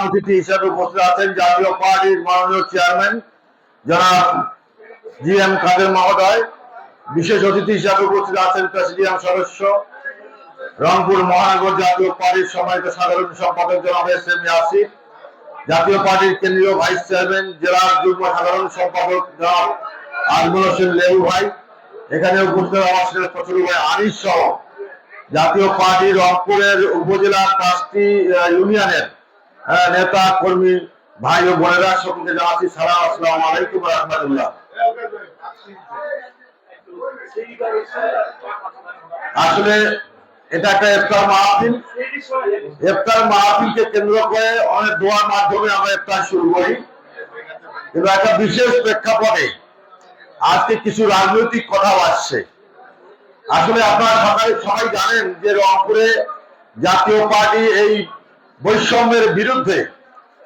অতিথি হিসেবে উপস্থিত আছেন জাতীয় পার্টির মাননীয় চেয়ারম্যান জনাব জি এম কাদের মহোদয়। বিশেষ অতিথি হিসেবে উপস্থিত আছেন প্রেসিডিয়াম সদস্য রংপুর মহানগর জাতীয় পার্টির সম্মানিত সাধারণ সম্পাদক জনাব এস এম আসিফ জাতীয় পার্টির কেন্দ্রীয় ভাইস চেয়ারম্যান জেলার যুগ্ম সাধারণ সম্পাদক জনাব আজমল হোসেন লেবু ভাই। এখানে উপস্থিত আমার ছোট ভাই আনিস সহ। জাতীয় পার্টি রংপুরের উপজেলার পাঁচটি আহ, ইউনিয়নের নেতা, কর্মী, ভাই ও বোনেরা, সকলকে জানাচ্ছি সালাম, আসসালামু আলাইকুম রহমতুল্লাহ। আসলে এটা একটা ইফতার মাহফিল। ইফতার মাহফিলকে কেন্দ্র করে অনেক দোয়ার মাধ্যমে আমরা ইফতার শুরু করি। কিন্তু একটা বিশেষ প্রেক্ষাপটে আজকে কিছু রাজনৈতিক কথা আসছে। আসলে আপনারা সবাই সবাই জানেন যে রংপুরে জাতীয় পার্টি এই বৈষম্যের বিরুদ্ধে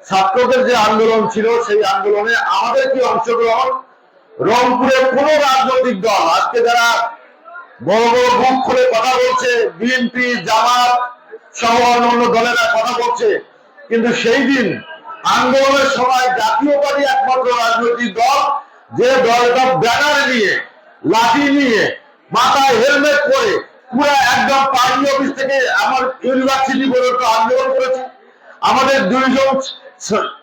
ছাত্রদের যে আন্দোলন ছিল, সেই আন্দোলনে আমাদের কি অংশগ্রহণ রংপুরে কোন রাজনৈতিক দল, আজকে যারা বড় বড় মুখ খুলে কথা বলছে, বিএনপি, জামাত সহ অন্যান্য দলেরা কথা বলছে, কিন্তু সেই দিন আন্দোলনের সময় জাতীয় পার্টি একমাত্র রাজনৈতিক দল, যে দলটা ব্যানার নিয়ে, লাঠি নিয়ে, মাথায় হেলমেট পরে পুরো একদম পার্টি অফিস থেকে আমার ইউনিভার্সিটি পর্যন্ত আন্দোলন করেছে। আমাদের দুইজন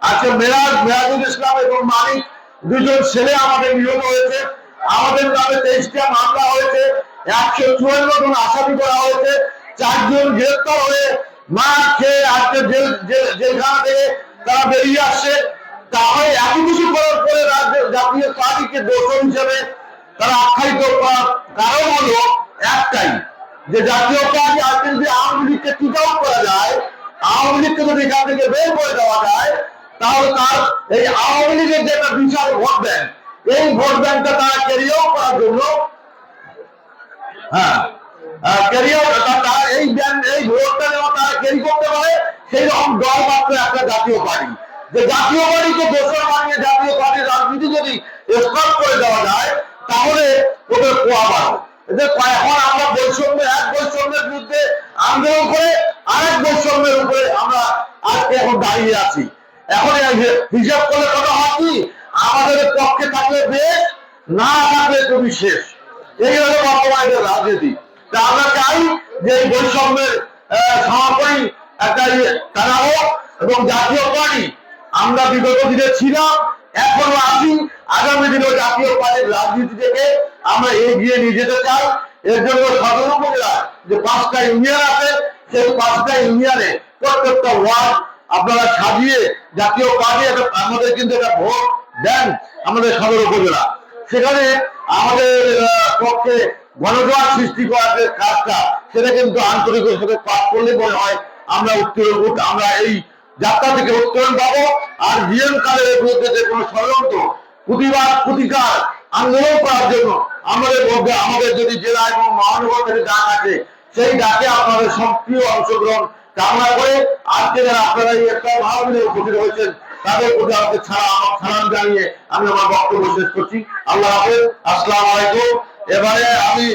আছে মেরাজ, মেরাজুল ইসলাম এবং মালিক দুজন ছেলে আমাদের নিহত হয়েছে। আমাদের নামে তেইশটা মামলা হয়েছে, একশো চুয়ান্ন জন আসামি করা হয়েছে, চারজন গ্রেপ্তার হয়ে মা খেয়ে আজকে জেল, জেল- জেলখানা থেকে তারা বেরিয়ে আসছে। তাহলে এত কিছু করার পরে জাতীয় পার্টিকে দোষণ হিসেবে তারা আখ্যায়িত করার কারণ হলো একটাই যে জাতীয় পার্টি আজকে যদি আওয়ামী লীগকে টিক আউট করা যায়, আওয়ামী লীগকে যদি এখান থেকে বের করে দেওয়া যায়, তাহলে তার এই আওয়ামী লীগের যে একটা বিশাল ভোট ব্যাংক, এই ভোট ব্যাংকটা তারা ক্যারিয়ার করার জন্য হ্যাঁ এই এই ভোটটা যেন তারা ক্যারি করতে পারে সেই রকম দল মাত্র একটা জাতীয় পার্টি। যে জাতীয় পার্টিকে আন্দোলন করে আরেক বৈষম্যের উপরে আমরা আজকে এখন দাঁড়িয়ে আছি। এখন হিসাব করলে কথা হয় কি? আমাদের পক্ষে থাকলে বেশ না থাকলে তুমি শেষ। এই হলো বর্তমানে রাজনীতি। তা আমরা চাই যে এই বৈষম্যের সমাপনী একটা ইয়ে তারা হোক এবং জাতীয় পার্টি, আমরা বিগত দিনে ছিলাম, এখনও আছি। আগামী দিনেও জাতীয় পার্টির রাজনীতি থেকে আমরা এগিয়ে নিয়ে যেতে চাই। এর জন্য সদর উপজেলা যে পাঁচটা ইউনিয়ন আছে, সেই পাঁচটা ইউনিয়নে প্রত্যেকটা ওয়ার্ড আপনারা সাজিয়ে জাতীয় পার্টি আমাদের কিন্তু একটা ভোট দেন আমাদের সদর উপজেলা। সেখানে আমাদের পক্ষে গণজোয়ার সৃষ্টি করার যে কাজটা, সেটা কিন্তু আন্তরিকের সাথে কাজ করলে মনে হয় আমরা উত্তরণ উঠ- আমরা এই যাত্রা থেকে উত্তরণ পাবো। আর জিএম কালের বিরুদ্ধে যে কোনো ষড়যন্ত্র প্রতিবাদ, প্রতিকার আন্দোলন করার জন্য আমাদের মধ্যে, আমাদের যদি জেলা এবং মহানগর থেকে ডাক আছে সেই ডাকে আপনাদের সক্রিয় অংশগ্রহণ কামনা করে আজকে যারা আপনারা এই একটা মহাবিনে উপস্থিত হয়েছেন, তাদের প্রতি আমাকে ছাড়া, আমার সালাম জানিয়ে আমি আমার বক্তব্য শেষ করছি। আল্লাহ হাফেজ, আসসালাম আলাইকুম। এবারে আমি